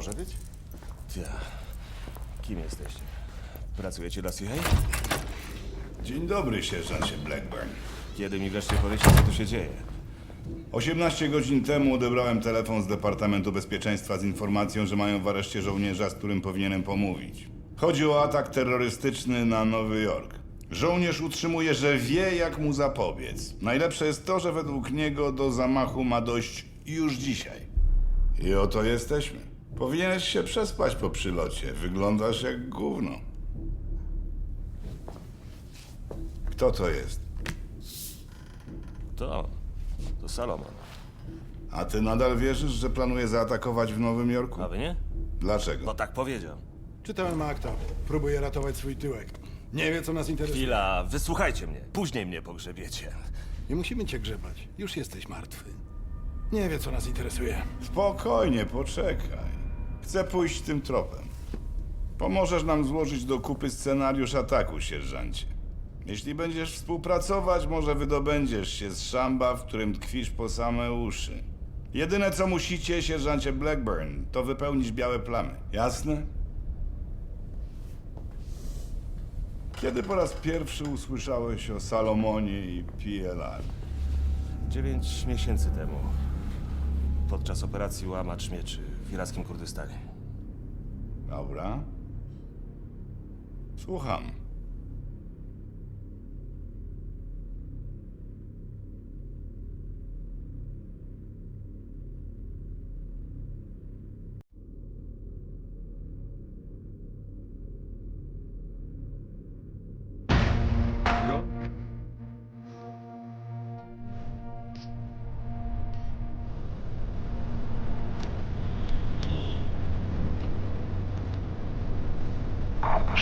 Może być? Ja. Kim jesteście? Pracujecie dla CIA? Dzień dobry, sierżancie Blackburn. Kiedy mi wreszcie powiecie, co tu się dzieje? 18 godzin temu odebrałem telefon z Departamentu Bezpieczeństwa z informacją, że mają w areszcie żołnierza, z którym powinienem pomówić. Chodzi o atak terrorystyczny na Nowy Jork. Żołnierz utrzymuje, że wie, jak mu zapobiec. Najlepsze jest to, że według niego do zamachu ma dojść już dzisiaj. I oto jesteśmy. Powinieneś się przespać po przylocie. Wyglądasz jak gówno. Kto to jest? To. To Salomon. A ty nadal wierzysz, że planuje zaatakować w Nowym Jorku? A wy nie? Dlaczego? Bo tak powiedział. Czytałem akta. Próbuje ratować swój tyłek. Nie wie, co nas interesuje. Chwila, wysłuchajcie mnie. Później mnie pogrzebiecie. Nie musimy cię grzebać. Już jesteś martwy. Nie wie, co nas interesuje. Spokojnie, poczekaj. Chcę pójść tym tropem. Pomożesz nam złożyć do kupy scenariusz ataku, sierżancie. Jeśli będziesz współpracować, może wydobędziesz się z szamba, w którym tkwisz po same uszy. Jedyne co musicie, sierżancie Blackburn, to wypełnić białe plamy. Jasne? Kiedy po raz pierwszy usłyszałeś o Salomonie i PLR? Dziewięć miesięcy temu. Podczas operacji Łamacz Mieczy irackim Kurdystanie. Dobra. Słucham.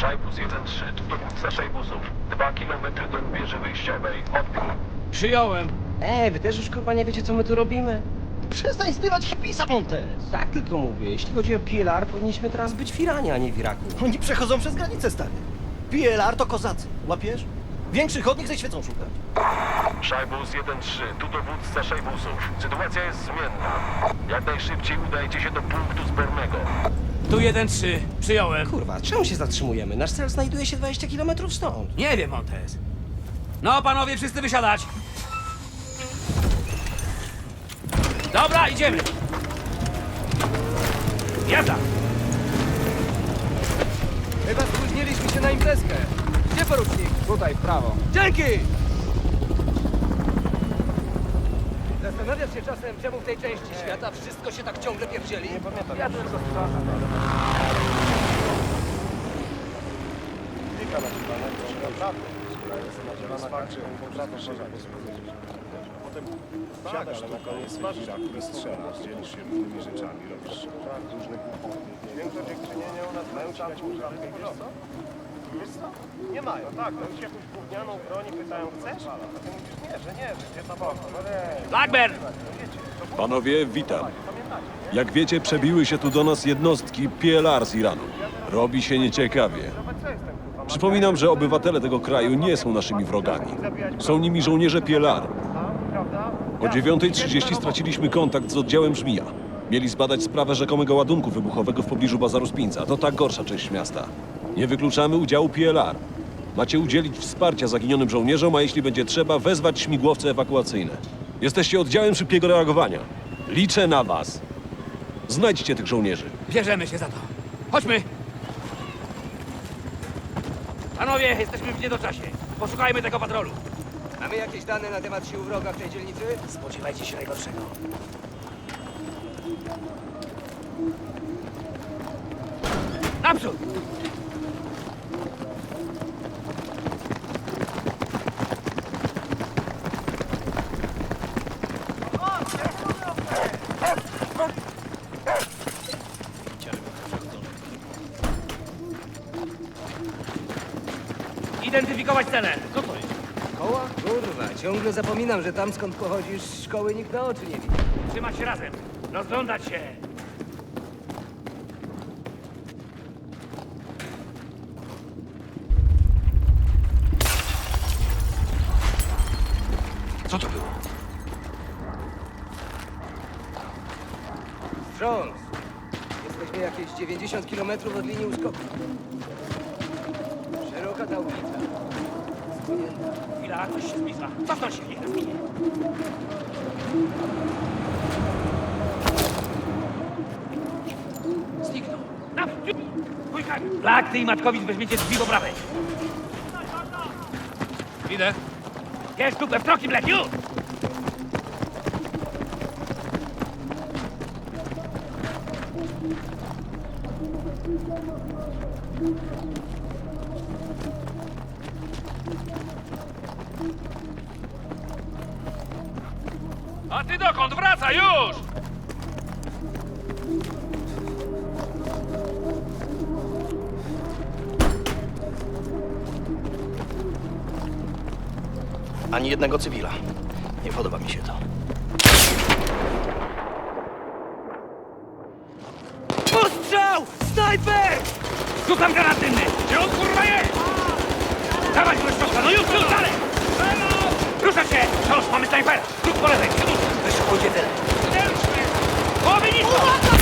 Szajbus 1-3, tu dowódca Szajbusów. Dwa kilometry do wieży wyjściowej. Odbiór. Przyjąłem. Ej, wy też już kurwa nie wiecie co my tu robimy? Przestań śpiewać hipisa, Montes. Tak tylko mówię, jeśli chodzi o PLR, powinniśmy teraz być w Iranie, a nie w Iraku. Oni przechodzą przez granicę, stary. PLR to kozacy, łapiesz? Większych od nich ze świecą szukać. Szajbus 1-3, tu dowódca Szajbusów. Sytuacja jest zmienna. Jak najszybciej udajcie się do punktu zbornego. Tu 1-3, przyjąłem. Kurwa, czemu się zatrzymujemy? Nasz cel znajduje się 20 km stąd. Nie wiem, Montes. No, panowie, wszyscy wysiadać. Dobra, idziemy. Jazda. Chyba spóźniliśmy się na imprezkę. Gdzie porucznik? Tutaj, w prawo. Dzięki! Zastanawiasz się czasem, czemu w tej części świata wszystko się tak ciągle pierdzieli? Nie pamiętam. Ja tylko sprzątam. Siadasz tu koniec Iraku i strzelasz, dzielisz się różnymi rzeczami, robisz różne głupoty. Większość dziękczynienia u nas mają tam wiesz co? Wiesz co? Nie mają. No tak, no już jakąś gównianą broń i pytają, chcesz? A ty mówisz nie, że nie, że gdzie tam No nie, Blackburn! Panowie, witam. Jak wiecie, przebiły się tu do nas jednostki PLR z Iranu. Robi się nieciekawie. Przypominam, że obywatele tego kraju nie są naszymi wrogami. Są nimi żołnierze PLR. O 9.30 straciliśmy kontakt z oddziałem Żmija. Mieli zbadać sprawę rzekomego ładunku wybuchowego w pobliżu bazaru Spinca. To ta gorsza część miasta. Nie wykluczamy udziału PLR. Macie udzielić wsparcia zaginionym żołnierzom, a jeśli będzie trzeba, wezwać śmigłowce ewakuacyjne. Jesteście oddziałem szybkiego reagowania. Liczę na was. Znajdźcie tych żołnierzy. Bierzemy się za to. Chodźmy. Panowie, jesteśmy w niedoczasie. Poszukajmy tego patrolu. Mamy jakieś dane na temat sił wroga w tej dzielnicy? Spodziewajcie się najgorszego. Naprzód! Ciągle zapominam, że tam skąd pochodzisz, szkoły nikt na oczy nie widzi. Trzymać się razem. Rozglądać się. Co to było? Wstrząs! Jesteśmy jakieś 90 km od linii uskoku. Chwila, coś się zbliża. Cofnąć się, niech nas minie. Zniknął. Naprzód! Pójkaj! Blak, ty i Matkowicz weźmiecie drzwi po prawej. Idę. Jest tu we wtroki, Black, Ani jednego cywila. Nie podoba mi się to. Postrzał! Snajper! Rzucam granat dymny! Gdzie on kurwa jest? Do środka, no już, już, dalej! Ruszać się! Wciąż mamy snajpera! Druk po lewej, Wyszukujcie tyle. Głowy nisko!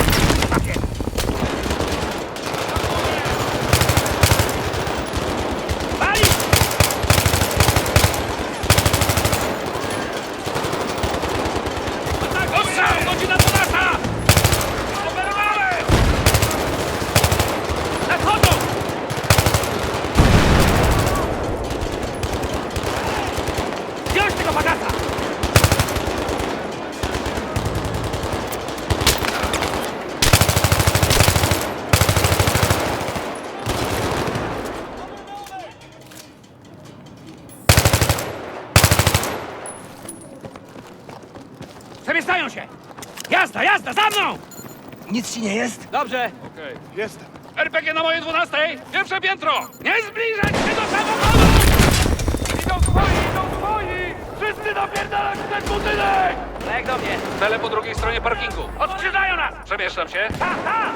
Jazda, jazda, za mną! Nic ci nie jest? Dobrze. Jestem. RPG na mojej 12! Pierwsze piętro! Nie zbliżać się do samochodu! Idą swoi, idą swoi! Wszyscy napierdalać w ten budynek! Lek do mnie. Cele po drugiej stronie parkingu. Odkrzyżają nas! Przemieszczam się. Ha, ha!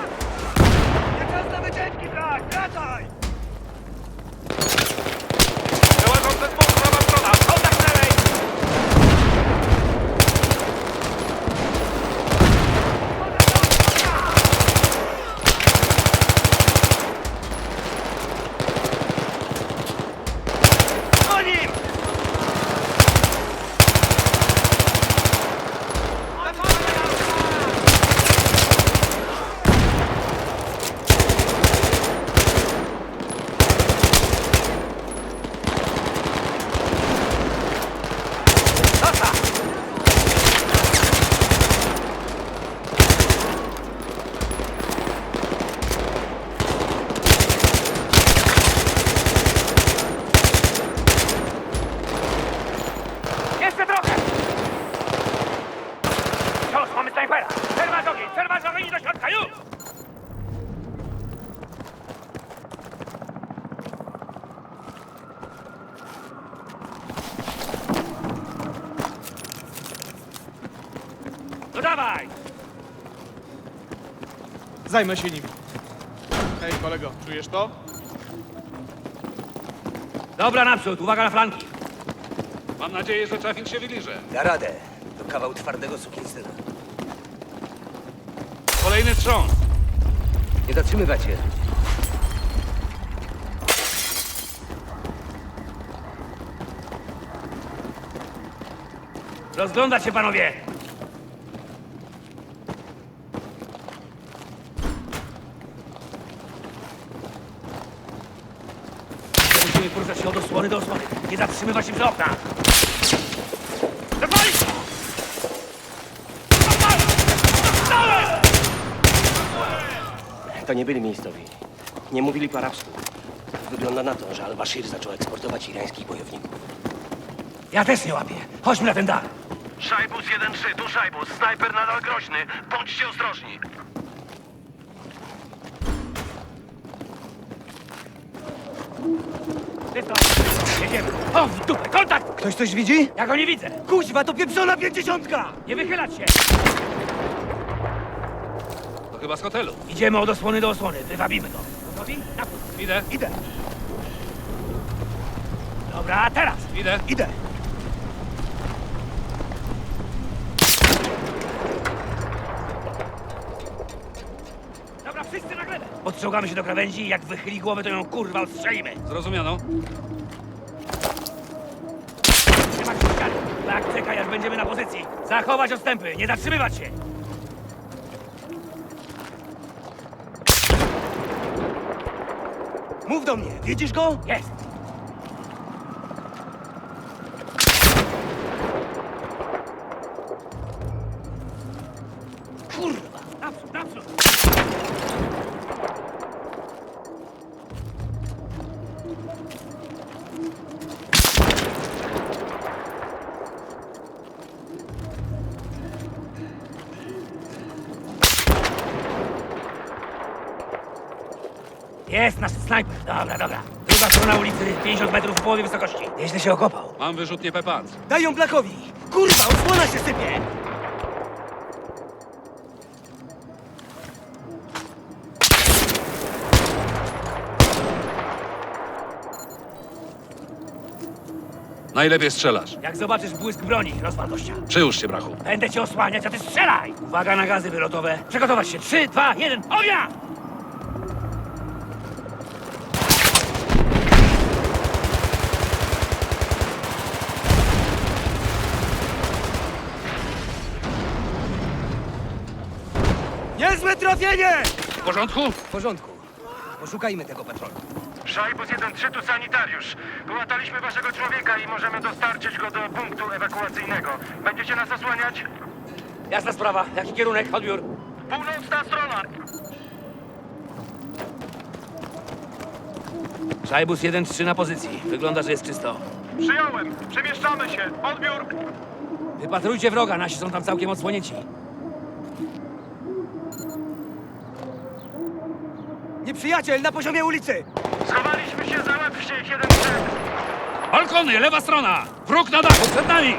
Nie czas na wycieczki, brak! Wracaj! Przełażące dwóch, prawa strona. Kontakt lewej! Po nim! Jeszcze trochę! Wciąż mamy snajpera! Przerwać ogień! Przerwać ogień do środka! Już! No dawaj! Zajmę się nim. Hej, kolego, czujesz to? Dobra, naprzód, uwaga na flanki. Mam nadzieję, że trafik się wyliże. Da radę. To kawał twardego sukinsyna. Kolejny wstrząs. Nie zatrzymywać się. Rozglądać się, panowie! Musimy osłony do osłony. Nie zatrzymywać się przy oknach. Zapalić! To nie byli miejscowi. Nie mówili po arabsku. Wygląda na to, że Al-Bashir zaczął eksportować irańskich bojowników. Ja też nie łapię. Chodźmy na ten dach. Szajbus 1-3, tu Szajbus. Snajper nadal groźny. Bądźcie ostrożni. Ty to! Jedziemy! O, w dupę! Kontakt! Ktoś coś widzi? Ja go nie widzę! Kuźwa, to pieprzona pięćdziesiątka! Nie wychylać się! To chyba z hotelu. Idziemy od osłony do osłony, wywabimy go. Gotowi? Napój. Idę, Idę. Dobra, a teraz. idę. Idę. Dobra, wszyscy na glebę. Podciągamy się do krawędzi i jak wychyli głowę, to ją kurwa ostrzelimy. Zrozumiano. Nie ma ściany. Tak, czekaj, aż będziemy na pozycji. Zachować odstępy, nie zatrzymywać się. Mów do mnie, widzisz go? Jest. Snajper. Dobra, dobra. Druga strona ulicy, 50 metrów w połowie wysokości. Nieźle się okopał. Mam wyrzutnie Pepanc. Daj ją Blackowi! Kurwa, osłona się sypie! Najlepiej strzelasz. Jak zobaczysz błysk broni, rozwal gościa. Przyłóż się, brachu. Będę cię osłaniać, a ty strzelaj! Uwaga na gazy wylotowe. Przygotować się. 3, 2, 1, ognia! Trafienie! W porządku? W porządku. Poszukajmy tego patrolu. Szajbus 1-3 tu sanitariusz. Wyłataliśmy waszego człowieka i możemy dostarczyć go do punktu ewakuacyjnego. Będziecie nas osłaniać? Jasna sprawa. Jaki kierunek? Odbiór. Północna strona! Szajbus 1-3 na pozycji. Wygląda, że jest czysto. Przyjąłem! Przemieszczamy się! Odbiór! Wypatrujcie wroga, nasi są tam całkiem odsłonięci. Nieprzyjaciel na poziomie ulicy! Schowaliśmy się, załatwcie ich 1-3! Balkony, lewa strona! Wróg na dachu, przed nami!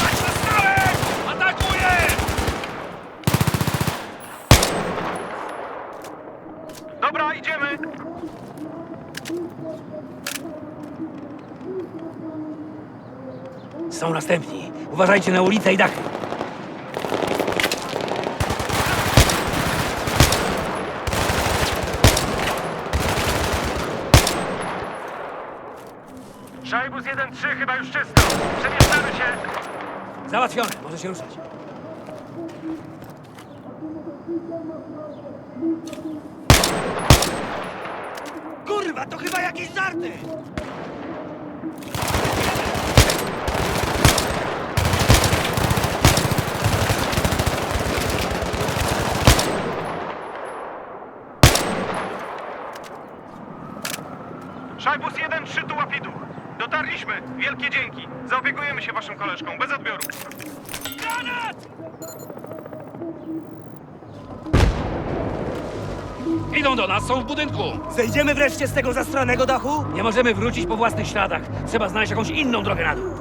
Zastrzałem! Atakuję! Dobra, idziemy! Są następni. Uważajcie na ulicę i dachy. Szajbus 1-3 chyba już czysto. Przemieszczamy się! Załatwione. Może się ruszać. Kurwa, to chyba jakieś żarty! Szajbus 1-3 tu łapidu. Dotarliśmy. Wielkie dzięki. Zaopiekujemy się waszym koleżką. Bez odbioru. Idą do nas, są w budynku! Zejdziemy wreszcie z tego zastranego dachu? Nie możemy wrócić po własnych śladach. Trzeba znaleźć jakąś inną drogę na dół.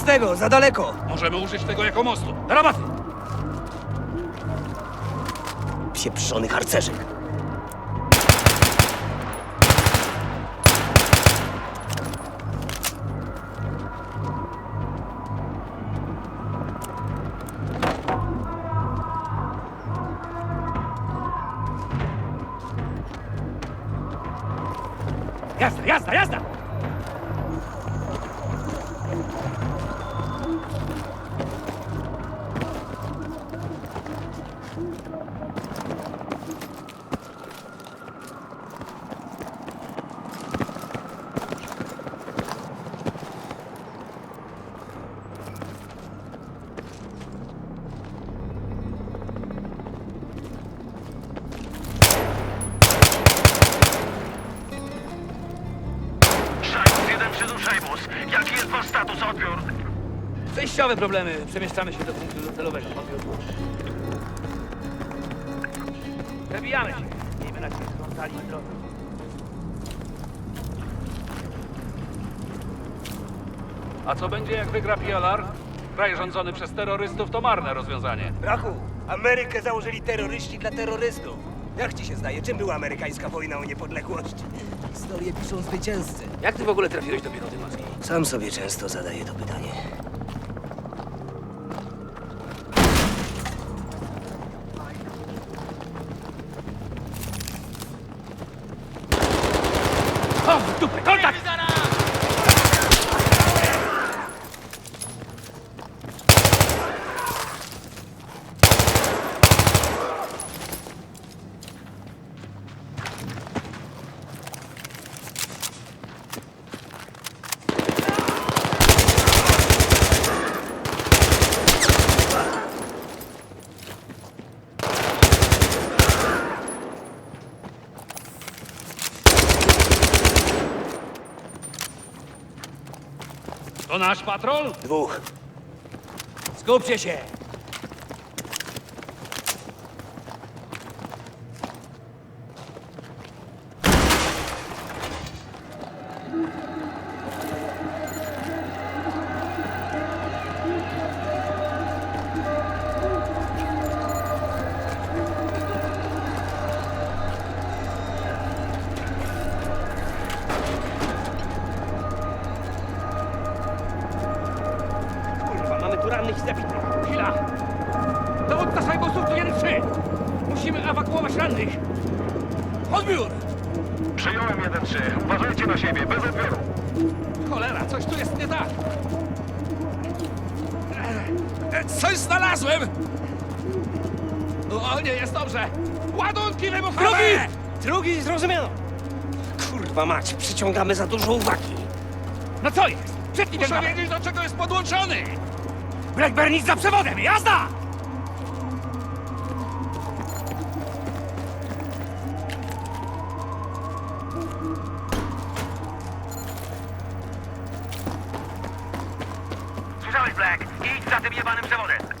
Z tego, za daleko. Możemy użyć tego jako mostu. Roboty! Pieprzony harcerzyk. Jazda, jazda, jazda! Problemy. Przemieszczamy się do punktu docelowego. Przebijamy się. Miejmy nadzieję, że drogę. A co będzie, jak wygra PLR? Kraj rządzony przez terrorystów to marne rozwiązanie. Brachu, Amerykę założyli terroryści dla terrorystów. Jak ci się zdaje, czym była amerykańska wojna o niepodległość? Historię piszą zwycięzcy. Jak ty w ogóle trafiłeś do piloty morskiej? Sam sobie często zadaję to pytanie. O, w dupę! Kontakt! To nasz patrol? Dwóch. Skupcie się! Rannych i zabitych. Chwila! Dowódca Szajbusów tu 1-3! Musimy ewakuować rannych! Odbiór! Przyjąłem 1-3. Uważajcie na siebie, bez odbioru. Cholera, coś tu jest nie tak! E, Coś znalazłem! O, nie jest dobrze! Ładunki wybuchowe! Drugi! Drugi, zrozumiano. Kurwa mać, przyciągamy za dużo uwagi. No co jest? Przednij Muszę ten wiedzieć, do czego jest podłączony! Blackburn idź za przewodem, jazda! Słyszałeś, Black? Idź za tym jebanym przewodem.